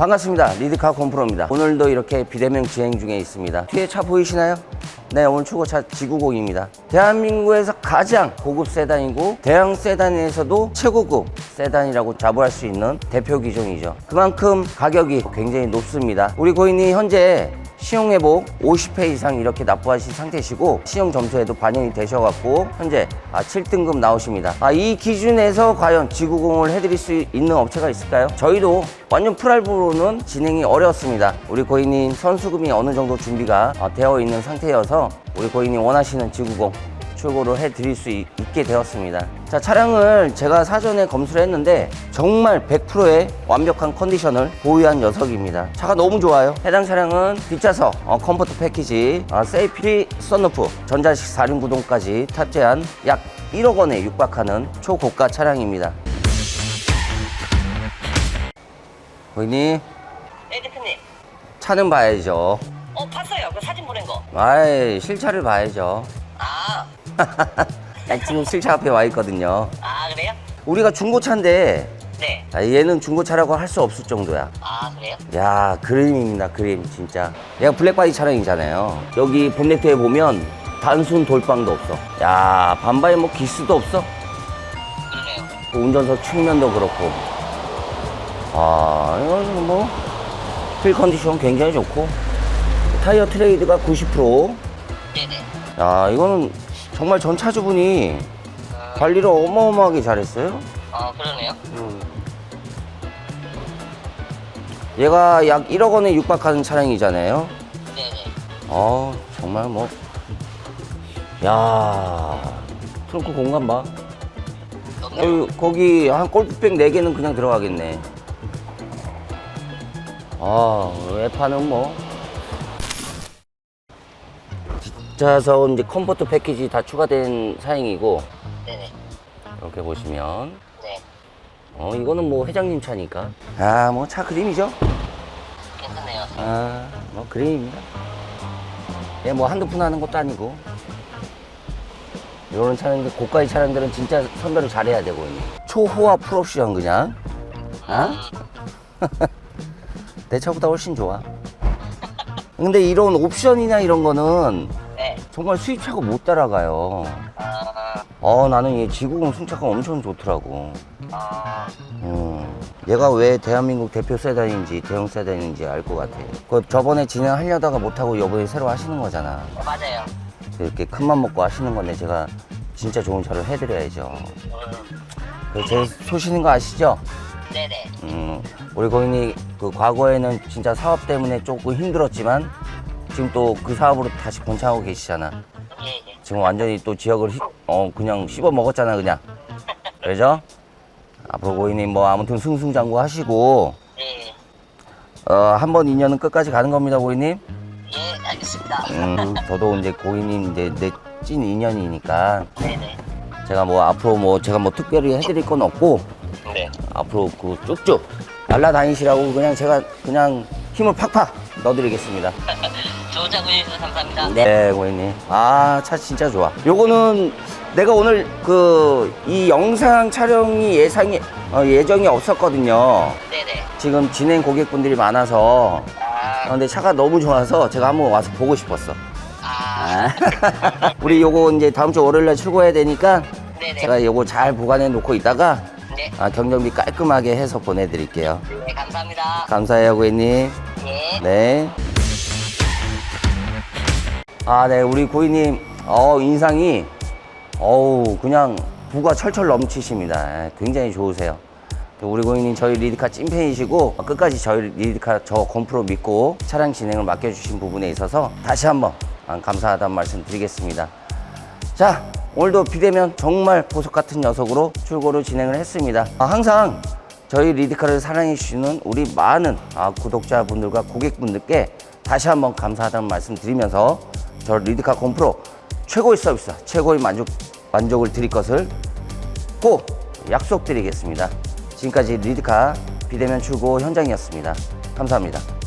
반갑습니다. 리드카 콤프로입니다. 오늘도 이렇게 비대면 진행 중에 있습니다. 뒤에 차 보이시나요? 네, 오늘 출고차 지구공입니다. 대한민국에서 가장 고급 세단이고 대형 세단에서도 최고급 세단이라고 자부할 수 있는 대표 기종이죠. 그만큼 가격이 굉장히 높습니다. 우리 고객님 현재 신용회복 50회 이상 이렇게 납부하신 상태시고 신용 점수에도 반영이 되셔갖고 현재 아, 7등급 나오십니다. 아, 이 기준에서 과연 지구공을 해드릴 수 있는 업체가 있을까요? 저희도 완전 풀할부로는 진행이 어렵습니다. 우리 고객님 선수금이 어느 정도 준비가 어, 되어 있는 상태여서 우리 고객님 원하시는 지구공 출고를 해드릴 수 있, 게 되었습니다. 자, 차량을 제가 사전에 검수를 했는데 정말 100%의 완벽한 컨디션을 보유한 녀석입니다. 차가 너무 좋아요. 해당 차량은 뒷좌석, 어, 컴포트 패키지, 어, 세이프리 썬루프, 전자식 4륜 구동까지 탑재한 약 1억 원에 육박하는 초고가 차량입니다. 고객님, 네 대표님 차는 봐야죠. 어 봤어요 그 사진 보낸 거 아이, 실차를 봐야죠. 아, 나 지금 실차 앞에 와 있거든요. 아 그래요? 우리가 중고차인데 네. 아, 얘는 중고차라고 할 수 없을 정도야. 아 그래요? 야 그림입니다 그림 진짜. 얘가 블랙바디 차량이잖아요. 여기 본네트에 보면 단순 돌방도 없어. 야 반바에 뭐 기스도 없어. 그러네요. 그 운전석 측면도 그렇고. 아 이건 뭐휠 컨디션 굉장히 좋고 타이어 트레이드가 90%. 네네. 야 이거는 정말 전 차주분이 관리를 어마어마하게 잘했어요. 어 그러네요. 얘가 약 1억 원에 육박하는 차량이잖아요. 네네. 어 정말 뭐, 야 트렁크 공간 봐. 어, 거기 한 골프백 4개는 그냥 들어가겠네. 아, 외파는 뭐. 뒷좌석 이제 컴포트 패키지 다 추가된 사양이고, 네네. 이렇게 보시면. 네. 어, 이거는 뭐 회장님 차니까. 아, 뭐 차 그림이죠? 괜찮네요. 아, 뭐 그림입니다. 얘뭐 한두 푼 하는 것도 아니고. 이런 차량들, 고가의 차량들은 진짜 선별을 잘해야 되고. 초호화 풀옵션 그냥. 어? 내 차보다 훨씬 좋아. 근데 이런 옵션이나 이런 거는 네. 정말 수입차가 못 따라가요. 아, 어, 나는 이 지구공 승차가 엄청 좋더라고. 아, 음, 얘가 왜 대한민국 대표 세단인지 대형 세단인지 알 것 같아. 그 저번에 진행하려다가 못하고 이번에 새로 하시는 거잖아. 어, 맞아요. 이렇게 큰맘 먹고 하시는 건데 제가 진짜 좋은 차를 해드려야죠. 음, 그제 소신인 거 아시죠? 네네. 음, 우리 고객님 그 과거에는 진짜 사업 때문에 조금 힘들었지만 지금 또 그 사업으로 다시 본창하고 계시잖아. 예, 예. 지금 완전히 또 지역을 히- 어 그냥 씹어 먹었잖아 그냥. 그죠? 앞으로 고객님 뭐 아무튼 승승장구 하시고 예, 예. 어, 한 번 인연은 끝까지 가는 겁니다, 고객님. 예, 알겠습니다. 음, 저도 이제 고객님 이제 내 찐 인연이니까 네네. 제가 뭐 앞으로 뭐 제가 뭐 특별히 해드릴 건 없고 네. 앞으로 그 쭉쭉 날라다니시라고 그냥 제가 그냥 힘을 팍팍 넣어드리겠습니다. 좋은 차 보여주셔서 감사합니다. 네, 고객님. 아, 차 진짜 좋아. 요거는 내가 오늘 그 이 영상 촬영이 예상이 어, 예정이 없었거든요. 네네. 지금 진행 고객분들이 많아서 아, 어, 근데 차가 너무 좋아서 제가 한번 와서 보고 싶었어. 아, 아. 우리 요거 이제 다음 주 월요일 날 출고해야 되니까 네네. 제가 요거 잘 보관해 놓고 있다가 네. 아, 경정비 깔끔하게 해서 보내드릴게요. 네, 감사합니다. 감사해요, 고객님. 예. 네. 아, 네, 우리 고객님, 어, 인상이, 어우, 그냥 부가 철철 넘치십니다. 예, 굉장히 좋으세요. 우리 고객님 저희 리드카 찐팬이시고 끝까지 저희 리드카 저 건프로 믿고 차량 진행을 맡겨주신 부분에 있어서 다시 한번 감사하다는 말씀 드리겠습니다. 자, 오늘도 비대면 정말 보석 같은 녀석으로 출고를 진행을 했습니다. 아, 항상 저희 리드카를 사랑해주시는 우리 많은 아, 구독자분들과 고객분들께 다시 한번 감사하다는 말씀 드리면서 저 리드카 컴프로 최고의 서비스, 최고의 만족, 만족을 드릴 것을 꼭 약속드리겠습니다. 지금까지 리드카 비대면 출고 현장이었습니다. 감사합니다.